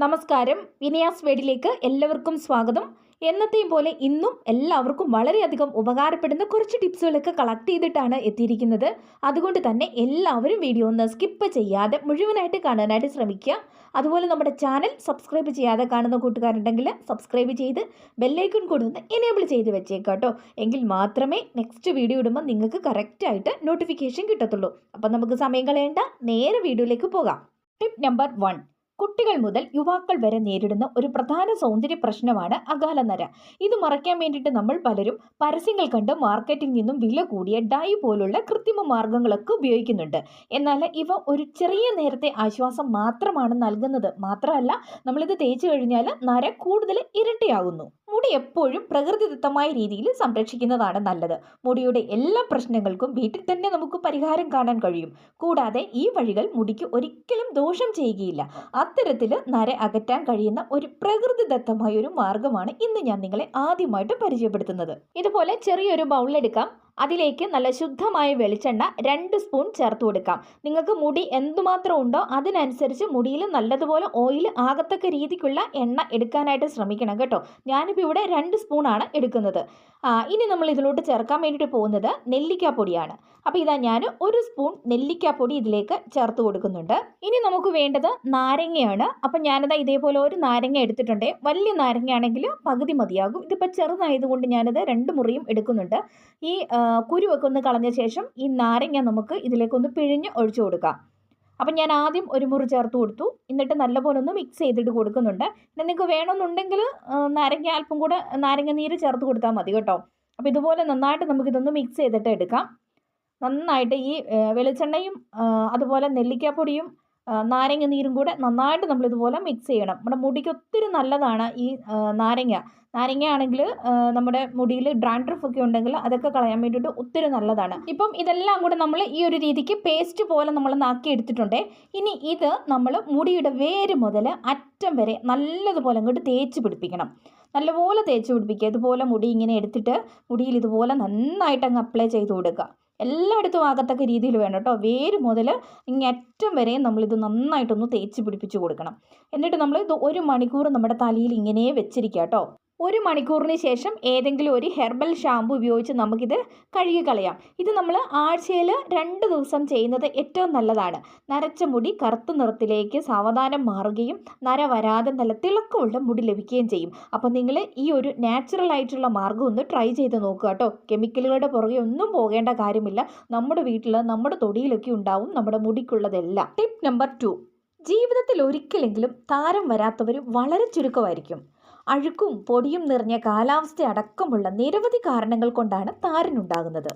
നമസ്കാരം. വിനയാസ് വേഡിലേക്ക് എല്ലാവർക്കും സ്വാഗതം. എന്നത്തെയും പോലെ ഇന്നും എല്ലാവർക്കും വളരെയധികം ഉപകാരപ്പെടുന്ന കുറച്ച് ടിപ്സുകളൊക്കെ കളക്ട് ചെയ്തിട്ടാണ് എത്തിയിരിക്കുന്നത്. അതുകൊണ്ട് തന്നെ എല്ലാവരും വീഡിയോ ഒന്ന് സ്കിപ്പ് ചെയ്യാതെ മുഴുവനായിട്ട് കാണാനായിട്ട് ശ്രമിക്കുക. അതുപോലെ നമ്മുടെ ചാനൽ സബ്സ്ക്രൈബ് ചെയ്യാതെ കാണുന്ന കൂട്ടുകാരുണ്ടെങ്കിൽ സബ്സ്ക്രൈബ് ചെയ്ത് ബെല്ലൈക്കൺ കൂടി ഒന്ന് എനേബിൾ ചെയ്ത് വെച്ചേക്കാട്ടോ എങ്കിൽ മാത്രമേ നെക്സ്റ്റ് വീഡിയോ ഇടുമ്പോൾ നിങ്ങൾക്ക് കറക്റ്റായിട്ട് നോട്ടിഫിക്കേഷൻ കിട്ടത്തുള്ളൂ. അപ്പം നമുക്ക് സമയം കളയേണ്ട നേരെ വീഡിയോയിലേക്ക് പോകാം. ടിപ്പ് നമ്പർ വൺ കുട്ടികൾ മുതൽ യുവാക്കൾ വരെ നേരിടുന്ന ഒരു പ്രധാന സൗന്ദര്യ പ്രശ്നമാണ് അകാലനര ഇത് മറയ്ക്കാൻ വേണ്ടിയിട്ട് നമ്മൾ പലരും പരസ്യങ്ങൾ കണ്ട് മാർക്കറ്റിൽ നിന്നും വില കൂടിയ ഡൈ പോലുള്ള കൃത്രിമ മാർഗങ്ങളൊക്കെ ഉപയോഗിക്കുന്നുണ്ട്. എന്നാൽ ഇവ ഒരു ചെറിയ നേരത്തെ ആശ്വാസം മാത്രമാണ് നൽകുന്നത്. മാത്രമല്ല നമ്മളിത് തേച്ച് കഴിഞ്ഞാൽ നര കൂടുതൽ ഇരട്ടിയാകുന്നു. മുടി എപ്പോഴും പ്രകൃതിദത്തമായ രീതിയിൽ സംരക്ഷിക്കുന്നതാണ് നല്ലത്. മുടിയുടെ എല്ലാ പ്രശ്നങ്ങൾക്കും വീട്ടിൽ തന്നെ നമുക്ക് പരിഹാരം കാണാൻ കഴിയും. കൂടാതെ ഈ വഴികൾ മുടിക്ക് ഒരിക്കലും ദോഷം ചെയ്യുകയില്ല. അത്തരത്തിൽ നര അകറ്റാൻ കഴിയുന്ന ഒരു പ്രകൃതിദത്തമായ ഒരു മാർഗമാണ് ഇന്ന് ഞാൻ നിങ്ങളെ ആദ്യമായിട്ട് പരിചയപ്പെടുത്തുന്നത്. ഇതുപോലെ ചെറിയൊരു ബൗളെടുക്കാം അതിലേക്ക് നല്ല ശുദ്ധമായ വെളിച്ചെണ്ണ രണ്ട് സ്പൂൺ ചേർത്ത് കൊടുക്കാം. നിങ്ങൾക്ക് മുടി എന്തുമാത്രം ഉണ്ടോ അതിനനുസരിച്ച് മുടിയിൽ നല്ലതുപോലെ ഓയിൽ ആകത്തക്ക രീതിക്കുള്ള എണ്ണ എടുക്കാനായിട്ട് ശ്രമിക്കണം കേട്ടോ. ഞാനിപ്പോൾ ഇവിടെ രണ്ട് സ്പൂണാണ് എടുക്കുന്നത്. ഇനി നമ്മൾ ഇതിലോട്ട് ചേർക്കാൻ വേണ്ടിയിട്ട് പോകുന്നത് നെല്ലിക്കാപ്പൊടിയാണ് അപ്പോൾ ഇതാ ഞാൻ ഒരു സ്പൂൺ നെല്ലിക്കാപ്പൊടി ഇതിലേക്ക് ചേർത്ത് കൊടുക്കുന്നുണ്ട്. ഇനി നമുക്ക് വേണ്ടത് നാരങ്ങയാണ്. അപ്പം ഞാനിതാ ഇതേപോലെ ഒരു നാരങ്ങ എടുത്തിട്ടുണ്ട്. വലിയ നാരങ്ങയാണെങ്കിൽ പകുതി മതിയാകും. ഇതിപ്പോൾ ചെറുതായതുകൊണ്ട് ഞാനിത് രണ്ട് മുറിയും എടുക്കുന്നുണ്ട്. ഈ കുരുവൊക്കെ ഒന്ന് കളഞ്ഞ ശേഷം ഈ നാരങ്ങ നമുക്ക് ഇതിലേക്കൊന്ന് പിഴിഞ്ഞ് ഒഴിച്ചു കൊടുക്കാം. അപ്പം ഞാൻ ആദ്യം ഒരു മുറി ചേർത്ത് കൊടുത്തു. എന്നിട്ട് നല്ലപോലെ ഒന്ന് മിക്സ് ചെയ്തിട്ട് കൊടുക്കുന്നുണ്ട്. പിന്നെ നിങ്ങൾക്ക് വേണമെന്നുണ്ടെങ്കിൽ നാരങ്ങ അല്പം കൂടെ നാരങ്ങ നീര് ചേർത്ത് കൊടുത്താൽ മതി കേട്ടോ. അപ്പോൾ ഇതുപോലെ നന്നായിട്ട് നമുക്കിതൊന്ന് മിക്സ് ചെയ്തിട്ട് എടുക്കാം. നന്നായിട്ട് ഈ വെളിച്ചെണ്ണയും അതുപോലെ നെല്ലിക്കാപ്പൊടിയും നാരങ്ങ നീരും കൂടെ നന്നായിട്ട് നമ്മൾ ഇതുപോലെ മിക്സ് ചെയ്യണം. നമ്മുടെ മുടിക്ക് ഒത്തിരി നല്ലതാണ് ഈ നാരങ്ങ. നാരങ്ങ ആണെങ്കിൽ നമ്മുടെ മുടിയിൽ ഡ്രാൻഡ്രഫ് ഒക്കെ ഉണ്ടെങ്കിൽ അതൊക്കെ കളയാൻ വേണ്ടിയിട്ട് ഒത്തിരി നല്ലതാണ്. ഇപ്പം ഇതെല്ലാം കൂടെ നമ്മൾ ഈ ഒരു രീതിക്ക് പേസ്റ്റ് പോലെ നമ്മൾ നാക്കി എടുത്തിട്ടുണ്ട്. ഇനി ഇത് നമ്മൾ മുടിയുടെ വേര് മുതൽ അറ്റം വരെ നല്ലതുപോലെ അങ്ങോട്ട് തേച്ച് പിടിപ്പിക്കണം. നല്ലപോലെ തേച്ച് പിടിപ്പിക്കുക. ഇതുപോലെ മുടി ഇങ്ങനെ എടുത്തിട്ട് മുടിയിൽ ഇതുപോലെ നന്നായിട്ട് അങ്ങ് അപ്ലൈ ചെയ്ത് കൊടുക്കുക. എല്ലായിടത്തും ആകത്തക്ക രീതിയിൽ വേണം കേട്ടോ. വേര് മുതൽ ഇങ്ങേറ്റം വരെയും നമ്മളിത് നന്നായിട്ടൊന്ന് തേച്ച് പിടിപ്പിച്ച് കൊടുക്കണം. എന്നിട്ട് നമ്മൾ ഇത് ഒരു മണിക്കൂർ നമ്മുടെ തലയിൽ ഇങ്ങനെ വെച്ചിരിക്കുക കേട്ടോ. ഒരു മണിക്കൂറിന് ശേഷം ഏതെങ്കിലും ഒരു ഹെർബൽ ഷാമ്പു ഉപയോഗിച്ച് നമുക്കിത് കഴുകി കളയാം ഇത് നമ്മൾ ആഴ്ചയിൽ രണ്ട് ദിവസം ചെയ്യുന്നത് ഏറ്റവും നല്ലതാണ്. നരച്ച മുടി കറുത്ത നിറത്തിലേക്ക് സാവധാനം മാറുകയും നര വരാതെ നല്ല തിളക്കമുള്ള മുടി ലഭിക്കുകയും ചെയ്യും. അപ്പോൾ നിങ്ങൾ ഈ ഒരു നാച്ചുറൽ ആയിട്ടുള്ള മാർഗം ഒന്ന് ട്രൈ ചെയ്ത് നോക്കുക കേട്ടോ. കെമിക്കലുകളുടെ പുറകെ ഒന്നും പോകേണ്ട കാര്യമില്ല. നമ്മുടെ വീട്ടിൽ നമ്മുടെ തൊടിയിലൊക്കെ ഉണ്ടാവും നമ്മുടെ മുടിക്കുള്ളതെല്ലാം. Tip number two. ജീവിതത്തിൽ ഒരിക്കലെങ്കിലും താരം വരാത്തവർ വളരെ ചുരുക്കമായിരിക്കും. അഴുക്കും പൊടിയും നിറഞ്ഞ കാലാവസ്ഥ അടക്കമുള്ള നിരവധി കാരണങ്ങൾ കൊണ്ടാണ് താരനുണ്ടാകുന്നത്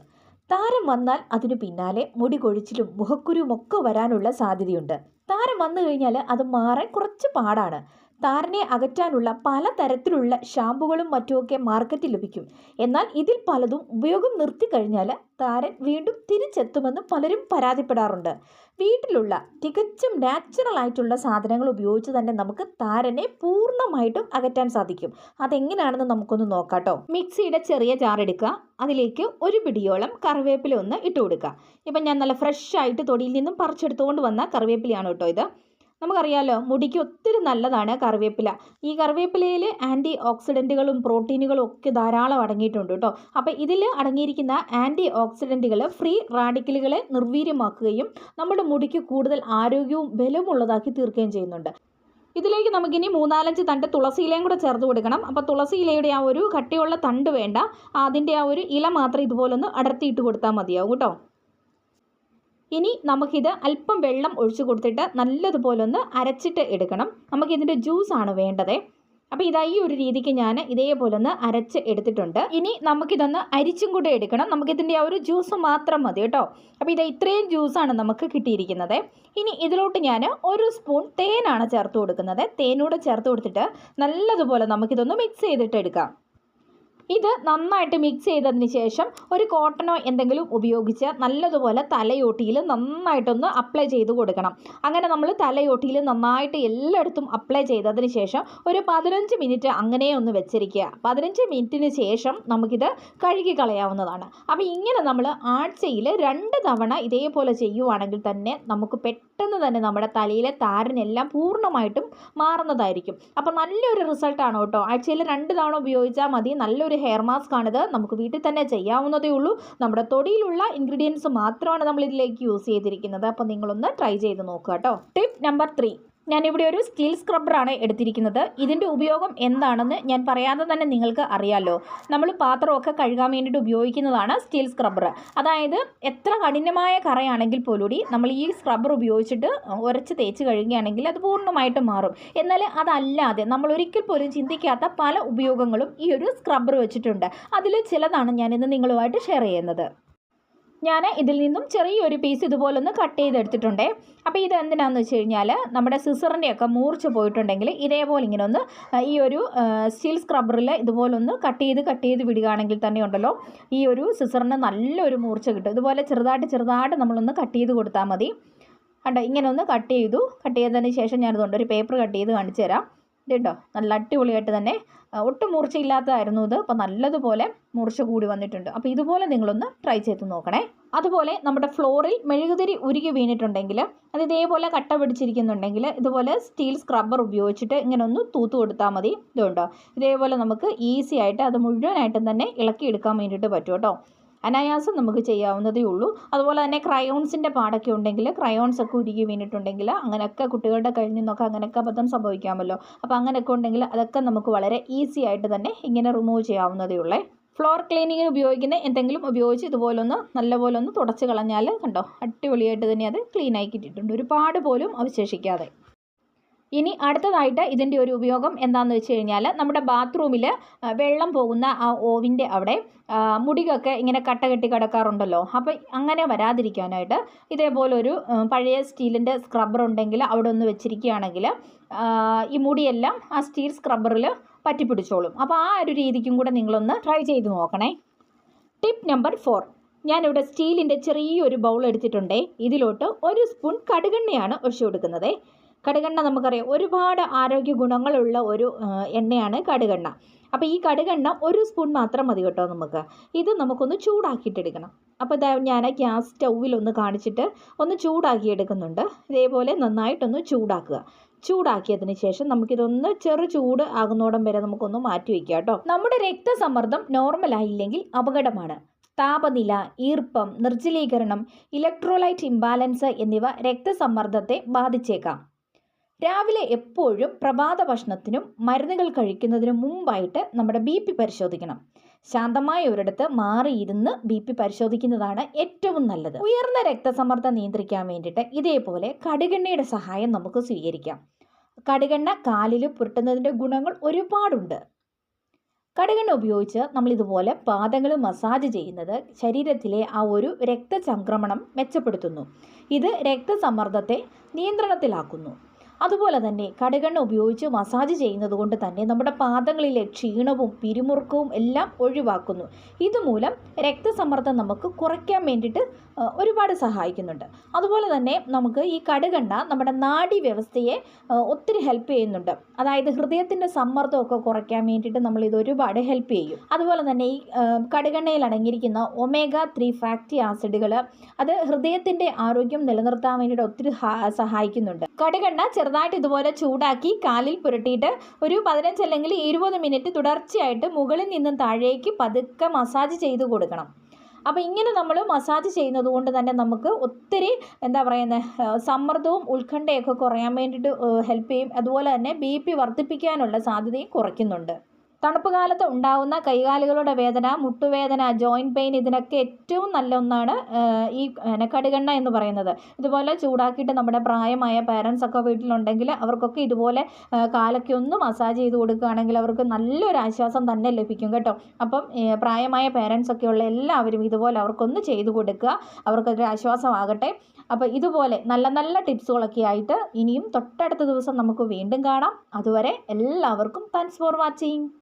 താരം വന്നാൽ അതിനു പിന്നാലെ മുടി കൊഴിച്ചിലും മുഖക്കുരുമൊക്കെ വരാനുള്ള സാധ്യതയുണ്ട്. താരം വന്നു കഴിഞ്ഞാൽ അത് മാറാൻ കുറച്ച് പാടാണ്. താരനെ അകറ്റാനുള്ള പല തരത്തിലുള്ള ഷാമ്പുകളും മറ്റുമൊക്കെ മാർക്കറ്റിൽ ലഭിക്കും. എന്നാൽ ഇതിൽ പലതും ഉപയോഗം നിർത്തിക്കഴിഞ്ഞാൽ താരൻ വീണ്ടും തിരിച്ചെത്തുമെന്ന് പലരും പരാതിപ്പെടാറുണ്ട്. വീട്ടിലുള്ള തികച്ചും നാച്ചുറൽ ആയിട്ടുള്ള സാധനങ്ങൾ ഉപയോഗിച്ച് തന്നെ നമുക്ക് താരനെ പൂർണമായിട്ടും അകറ്റാൻ സാധിക്കും. അതെങ്ങനെയാണെന്ന് നമുക്കൊന്ന് നോക്കാട്ടോ മിക്സിയുടെ ചെറിയ ജാർ എടുക്കുക. അതിലേക്ക് ഒരു പിടിയോളം കറിവേപ്പില ഒന്ന് ഇട്ട് കൊടുക്കുക ഇപ്പം ഞാൻ നല്ല ഫ്രഷ് ആയിട്ട് തൊടിയിൽ നിന്നും പറിച്ചെടുത്തുകൊണ്ട് വന്ന കറിവേപ്പിലയാണ് കേട്ടോ ഇത്. നമുക്കറിയാലോ മുടിക്ക് ഒത്തിരി നല്ലതാണ് കറിവേപ്പില. ഈ കറിവേപ്പിലയിൽ ആന്റി ഓക്സിഡന്റുകളും പ്രോട്ടീനുകളും ഒക്കെ ധാരാളം അടങ്ങിയിട്ടുണ്ട് കേട്ടോ. അപ്പോൾ ഇതിൽ അടങ്ങിയിരിക്കുന്ന ആന്റി ഓക്സിഡന്റുകൾ ഫ്രീ റാഡിക്കലുകളെ നിർവീര്യമാക്കുകയും നമ്മുടെ മുടിക്ക് കൂടുതൽ ആരോഗ്യവും ബലമുള്ളതാക്കി തീർക്കുകയും ചെയ്യുന്നുണ്ട്. ഇതിലേക്ക് നമുക്കിനി മൂന്നാലഞ്ച് തണ്ട് തുളസിയിലയും കൂടെ ചേർത്ത് കൊടുക്കണം. അപ്പോൾ തുളസി ഇലയുടെ ആ ഒരു കട്ടിയുള്ള തണ്ട് വേണ്ട. അതിന്റെ ആ ഒരു ഇല മാത്രം ഇതുപോലൊന്ന് അടർത്തിയിട്ട് കൊടുത്താൽ മതിയാവും കേട്ടോ. ഇനി നമുക്കിത് അല്പം വെള്ളം ഒഴിച്ചു കൊടുത്തിട്ട് നല്ലതുപോലെ ഒന്ന് അരച്ചിട്ട് എടുക്കണം. നമുക്കിതിന്റെ ജ്യൂസാണ് വേണ്ടത്. അപ്പോൾ ഇതാ ഈ ഒരു രീതിക്ക് ഞാൻ ഇതേപോലെ ഒന്ന് അരച്ച് എടുത്തിട്ടുണ്ട്. ഇനി നമുക്കിതൊന്ന് അരിച്ചും കൂടെ എടുക്കണം. നമുക്കിതിന്റെ ആ ഒരു ജ്യൂസ് മാത്രം മതി കേട്ടോ. അപ്പോൾ ഇത് ഇത്രയും ജ്യൂസാണ് നമുക്ക് കിട്ടിയിരിക്കുന്നത്. ഇനി ഇതിലോട്ട് ഞാൻ ഒരു സ്പൂൺ തേനാണ് ചേർത്ത് കൊടുക്കുന്നത്. തേനൂടെ ചേർത്ത് കൊടുത്തിട്ട് നല്ലതുപോലെ നമുക്കിതൊന്ന് മിക്സ് ചെയ്തിട്ട് എടുക്കാം. ഇത് നന്നായിട്ട് മിക്സ് ചെയ്തതിന് ശേഷം ഒരു കോട്ടണോ എന്തെങ്കിലും ഉപയോഗിച്ച് നല്ലതുപോലെ തലയോട്ടിയിൽ നന്നായിട്ടൊന്ന് അപ്ലൈ ചെയ്ത് കൊടുക്കണം. അങ്ങനെ നമ്മൾ തലയോട്ടിയിൽ നന്നായിട്ട് എല്ലായിടത്തും അപ്ലൈ ചെയ്തതിന് ശേഷം ഒരു പതിനഞ്ച് മിനിറ്റ് അങ്ങനെ ഒന്ന് വെച്ചിരിക്കുക. പതിനഞ്ച് മിനിറ്റിന് ശേഷം നമുക്കിത് കഴുകി കളയാവുന്നതാണ്. അപ്പോൾ ഇങ്ങനെ നമ്മൾ ആഴ്ചയിൽ രണ്ട് തവണ ഇതേപോലെ ചെയ്യുവാണെങ്കിൽ തന്നെ നമുക്ക് പെട്ടെന്ന് പെട്ടെന്ന് തന്നെ നമ്മുടെ തലയിലെ താരനെല്ലാം പൂർണമായിട്ടും മാറുന്നതായിരിക്കും. അപ്പോൾ നല്ലൊരു റിസൾട്ടാണ് കേട്ടോ. ആഴ്ചയിൽ രണ്ട് തവണ ഉപയോഗിച്ചാൽ മതി. നല്ലൊരു ഹെയർ മാസ്ക് ആണിത് നമുക്ക് വീട്ടിൽ തന്നെ ചെയ്യാവുന്നതേ ഉള്ളൂ. നമ്മുടെ തൊടിയിലുള്ള ഇൻഗ്രീഡിയൻസ് മാത്രമാണ് നമ്മൾ ഇതിലേക്ക് യൂസ് ചെയ്തിരിക്കുന്നത്. അപ്പോൾ നിങ്ങളൊന്ന് ട്രൈ ചെയ്ത് നോക്കുക കേട്ടോ. ടിപ്പ് നമ്പർ ത്രീ ഞാനിവിടെ ഒരു സ്റ്റീൽ സ്ക്രബ്ബറാണ് എടുത്തിരിക്കുന്നത്. ഇതിന്റെ ഉപയോഗം എന്താണെന്ന് ഞാൻ പറയാതെ തന്നെ നിങ്ങൾക്ക് അറിയാമല്ലോ നമ്മൾ പാത്രമൊക്കെ കഴുകാൻ വേണ്ടിയിട്ട് ഉപയോഗിക്കുന്നതാണ് സ്റ്റീൽ സ്ക്രബ്ബർ അതായത് എത്ര കഠിനമായ കറയാണെങ്കിൽ പോലൂടി നമ്മൾ ഈ സ്ക്രബ്ബർ ഉപയോഗിച്ചിട്ട് ഉരച്ച് തേച്ച് കഴുകുകയാണെങ്കിൽ അത് പൂർണമായിട്ട് മാറും. എന്നാൽ അതല്ലാതെ നമ്മൾ ഒരിക്കൽ പോലും ചിന്തിക്കാത്ത പല ഉപയോഗങ്ങളും ഈ ഒരു സ്ക്രബ്ബർ വെച്ചിട്ടുണ്ട്. അതിൽ ചിലതാണ് ഞാനിന്ന് നിങ്ങളുമായിട്ട് ഷെയർ ചെയ്യുന്നത്. ഞാൻ ഇതിൽ നിന്നും ചെറിയൊരു പീസ് ഇതുപോലൊന്ന് കട്ട് ചെയ്തെടുത്തിട്ടുണ്ട്. അപ്പോൾ ഇത് എന്തിനാണെന്ന് വെച്ച് കഴിഞ്ഞാൽ നമ്മുടെ സിസറിന്റെയൊക്കെ മൂർച്ച പോയിട്ടുണ്ടെങ്കിൽ ഇതേപോലെ ഇങ്ങനെ ഒന്ന് ഈ ഒരു സ്റ്റീൽ സ്ക്രബ്ബറിൽ ഇതുപോലൊന്ന് കട്ട് ചെയ്ത് കട്ട് ചെയ്ത് വിടുകയാണെങ്കിൽ തന്നെ ഉണ്ടല്ലോ ഈ ഒരു സിസറിന് നല്ലൊരു മൂർച്ച കിട്ടും. ഇതുപോലെ ചെറുതായിട്ട് ചെറുതായിട്ട് നമ്മളൊന്ന് കട്ട് ചെയ്ത് കൊടുത്താൽ മതി. കണ്ടോ? ഇങ്ങനെ ഒന്ന് കട്ട് ചെയ്തു. കട്ട് ചെയ്തതിന് ശേഷം ഞാനിതുകൊണ്ട് ഒരു പേപ്പർ കട്ട് ചെയ്ത് കാണിച്ചു തരാം. ഇതുണ്ടോ? നല്ല അടിപൊളിയായിട്ട് തന്നെ ഒട്ടും മൂർച്ചയില്ലാത്തതായിരുന്നു ഇത്. അപ്പോൾ നല്ലതുപോലെ മൂർച്ച കൂടി വന്നിട്ടുണ്ട്. അപ്പോൾ ഇതുപോലെ നിങ്ങളൊന്ന് ട്രൈ ചെയ്ത് നോക്കണേ. അതുപോലെ നമ്മുടെ ഫ്ലോറിൽ മെഴുകുതിരി ഉരുകി വീണിട്ടുണ്ടെങ്കിൽ അത് ഇതേപോലെ കട്ട പിടിച്ചിരിക്കുന്നുണ്ടെങ്കിൽ ഇതുപോലെ സ്റ്റീൽ സ്ക്രബ്ബർ ഉപയോഗിച്ചിട്ട് ഇങ്ങനെ ഒന്ന് തൂത്ത് കൊടുത്താൽ മതി. ഇതുണ്ടോ? ഇതേപോലെ നമുക്ക് ഈസി ആയിട്ട് അത് മുഴുവനായിട്ടും തന്നെ ഇളക്കിയെടുക്കാൻ വേണ്ടിയിട്ട് പറ്റും കേട്ടോ. അനായാസം നമുക്ക് ചെയ്യാവുന്നതേ ഉള്ളൂ. അതുപോലെ തന്നെ ക്രയോൺസിന്റെ പാടൊക്കെ ഉണ്ടെങ്കിൽ ക്രയോൺസ് ഒക്കെ ഉരുകി വീണിട്ടുണ്ടെങ്കിൽ അങ്ങനെയൊക്കെ കുട്ടികളുടെ കയ്യിൽ നിന്നൊക്കെ അങ്ങനെയൊക്കെ അബദ്ധം സംഭവിക്കാമല്ലോ. അപ്പോൾ അങ്ങനെയൊക്കെ ഉണ്ടെങ്കിൽ അതൊക്കെ നമുക്ക് വളരെ ഈസി ആയിട്ട് തന്നെ ഇങ്ങനെ റിമൂവ് ചെയ്യാവുന്നതേ ഉള്ളേ. ഫ്ലോർ ക്ലീനിങ്ങിന് ഉപയോഗിക്കുന്ന എന്തെങ്കിലും ഉപയോഗിച്ച് ഇതുപോലൊന്ന് നല്ലപോലെ ഒന്ന് തുടച്ച് കളഞ്ഞാൽ കണ്ടോ? അടിപൊളിയായിട്ട് തന്നെ അത് ആക്കി കിട്ടിയിട്ടുണ്ട്. ഒരുപാട് പോലും അവശേഷിക്കാതെ. ഇനി അടുത്തതായിട്ട് ഇതിന്റെ ഒരു ഉപയോഗം എന്താണെന്ന് വെച്ച് കഴിഞ്ഞാൽ നമ്മുടെ ബാത്റൂമിൽ വെള്ളം പോകുന്ന ആ ഓവിന്റെ അവിടെ മുടികൊക്കെ ഇങ്ങനെ കട്ട കെട്ടി കിടക്കാറുണ്ടല്ലോ. അപ്പോൾ അങ്ങനെ വരാതിരിക്കാനായിട്ട് ഇതേപോലൊരു പഴയ സ്റ്റീലിന്റെ സ്ക്രബ്ബർ ഉണ്ടെങ്കിൽ അവിടെ ഒന്ന് വെച്ചിരിക്കുകയാണെങ്കിൽ ഈ മുടിയെല്ലാം ആ സ്റ്റീൽ സ്ക്രബ്ബറിൽ പറ്റിപ്പിടിച്ചോളും. അപ്പോൾ ആ ഒരു രീതിക്കും കൂടെ നിങ്ങളൊന്ന് ട്രൈ ചെയ്ത് നോക്കണേ. ടിപ്പ് നമ്പർ ഫോർ ഞാനിവിടെ സ്റ്റീലിന്റെ ചെറിയൊരു ബൗൾ എടുത്തിട്ടുണ്ടേ. ഇതിലോട്ട് ഒരു സ്പൂൺ കടുകെണ്ണയാണ് ഒഴിച്ചു കൊടുക്കുന്നത്. കടുകെണ്ണ നമുക്കറിയാം. ഒരുപാട് ആരോഗ്യ ഗുണങ്ങളുള്ള ഒരു എണ്ണയാണ് കടുകെണ്ണ. അപ്പോൾ ഈ കടുകെണ്ണ ഒരു സ്പൂൺ മാത്രം മതി കേട്ടോ നമുക്ക്. ഇത് നമുക്കൊന്ന് ചൂടാക്കിയിട്ടെടുക്കണം. അപ്പോൾ ഇതാ ഞാൻ ഗ്യാസ് സ്റ്റൗവിലൊന്ന് കാണിച്ചിട്ട് ഒന്ന് ചൂടാക്കി എടുക്കുന്നുണ്ട്. ഇതേപോലെ നന്നായിട്ടൊന്ന് ചൂടാക്കുക. ചൂടാക്കിയതിന് ശേഷം നമുക്കിതൊന്ന് ചെറു ചൂട് ആകുന്നോടം വരെ നമുക്കൊന്ന് മാറ്റി വയ്ക്കുക കേട്ടോ. നമ്മുടെ രക്തസമ്മർദ്ദം നോർമൽ ആയില്ലെങ്കിൽ അപകടമാണ്. താപനില ഈർപ്പം നിർജലീകരണം ഇലക്ട്രോലൈറ്റ് ഇംബാലൻസ് എന്നിവ രക്തസമ്മർദ്ദത്തെ ബാധിച്ചേക്കാം. രാവിലെ എപ്പോഴും പ്രഭാത ഭക്ഷണത്തിനും മരുന്നുകൾ കഴിക്കുന്നതിനും മുമ്പായിട്ട് നമ്മുടെ ബി പി പരിശോധിക്കണം. ശാന്തമായ ഒരിടത്ത് മാറിയിരുന്ന് ബി പി പരിശോധിക്കുന്നതാണ് ഏറ്റവും നല്ലത്. ഉയർന്ന രക്തസമ്മർദ്ദം നിയന്ത്രിക്കാൻ വേണ്ടിയിട്ട് ഇതേപോലെ കടുകെണ്ണയുടെ സഹായം നമുക്ക് സ്വീകരിക്കാം. കടുകെണ്ണ കാലിൽ പുരട്ടുന്നതിന്റെ ഗുണങ്ങൾ ഒരുപാടുണ്ട്. കടുകെണ്ണ ഉപയോഗിച്ച് നമ്മൾ ഇതുപോലെ പാദങ്ങൾ മസാജ് ചെയ്യുന്നത് ശരീരത്തിലെ ആ ഒരു രക്തചംക്രമണം മെച്ചപ്പെടുത്തുന്നു. ഇത് രക്തസമ്മർദ്ദത്തെ നിയന്ത്രണത്തിലാക്കുന്നു. അതുപോലെ തന്നെ കടുകെണ്ണ ഉപയോഗിച്ച് മസാജ് ചെയ്യുന്നത് കൊണ്ട് തന്നെ നമ്മുടെ പാദങ്ങളിലെ ക്ഷീണവും പിരിമുറുക്കവും എല്ലാം ഒഴിവാക്കുന്നു. ഇതുമൂലം രക്തസമ്മർദ്ദം നമുക്ക് കുറയ്ക്കാൻ വേണ്ടിയിട്ട് ഒരുപാട് സഹായിക്കുന്നുണ്ട്. അതുപോലെ തന്നെ നമുക്ക് ഈ കടുകെണ്ണ നമ്മുടെ നാഡി വ്യവസ്ഥയെ ഒത്തിരി ഹെൽപ്പ് ചെയ്യുന്നുണ്ട്. അതായത് ഹൃദയത്തിന്റെ സമ്മർദ്ദമൊക്കെ കുറയ്ക്കാൻ വേണ്ടിയിട്ട് നമ്മൾ ഇത് ഒരുപാട് ഹെൽപ്പ് ചെയ്യും. അതുപോലെ തന്നെ ഈ കടുകണ്ണയിൽ അടങ്ങിയിരിക്കുന്ന ഒമേഗ ത്രീ ഫാറ്റി ആസിഡുകൾ അത് ഹൃദയത്തിന്റെ ആരോഗ്യം നിലനിർത്താൻ വേണ്ടിയിട്ട് ഒത്തിരി സഹായിക്കുന്നുണ്ട്. കടുകെണ്ണ ചെറുതായിട്ട് ഇതുപോലെ ചൂടാക്കി കാലിൽ പുരട്ടിയിട്ട് ഒരു പതിനഞ്ച് അല്ലെങ്കിൽ ഇരുപത് മിനിറ്റ് തുടർച്ചയായിട്ട് മുകളിൽ നിന്നും താഴേക്ക് പതുക്കെ മസാജ് ചെയ്ത് കൊടുക്കണം. അപ്പോൾ ഇങ്ങനെ നമ്മൾ മസാജ് ചെയ്യുന്നത് കൊണ്ട് തന്നെ നമുക്ക് ഒത്തിരി എന്താ പറയുന്നത് സമ്മർദ്ദവും ഉത്കണ്ഠയൊക്കെ കുറയാൻ വേണ്ടിയിട്ട് ഹെൽപ്പ് ചെയ്യും. അതുപോലെ തന്നെ ബി പി വർദ്ധിപ്പിക്കാനുള്ള സാധ്യതയും കുറയ്ക്കുന്നുണ്ട്. തണുപ്പ് കാലത്ത് ഉണ്ടാകുന്ന കൈകാലുകളുടെ വേദന മുട്ടുവേദന ജോയിന്റ് പെയിൻ ഇതിനൊക്കെ ഏറ്റവും നല്ല ഒന്നാണ് ഈ കടുകെണ്ണ എന്ന് പറയുന്നത്. ഇതുപോലെ ചൂടാക്കിയിട്ട് നമ്മുടെ പ്രായമായ പാരൻസ് ഒക്കെ വീട്ടിലുണ്ടെങ്കിൽ അവർക്കൊക്കെ ഇതുപോലെ കാലൊക്കെ ഒന്ന് മസാജ് ചെയ്ത് കൊടുക്കുകയാണെങ്കിൽ അവർക്ക് നല്ലൊരു ആശ്വാസം തന്നെ ലഭിക്കും കേട്ടോ. അപ്പം പ്രായമായ പാരൻസ് ഒക്കെ ഉള്ള എല്ലാവരും ഇതുപോലെ അവർക്കൊന്ന് ചെയ്തു കൊടുക്കുക. അവർക്കൊരു ആശ്വാസമാകട്ടെ. അപ്പോൾ ഇതുപോലെ നല്ല നല്ല ടിപ്സുകളൊക്കെ ആയിട്ട് ഇനിയും തൊട്ടടുത്ത ദിവസം നമുക്ക് വീണ്ടും കാണാം. അതുവരെ എല്ലാവർക്കും താങ്ക്സ് ഫോർ വാച്ചിങ്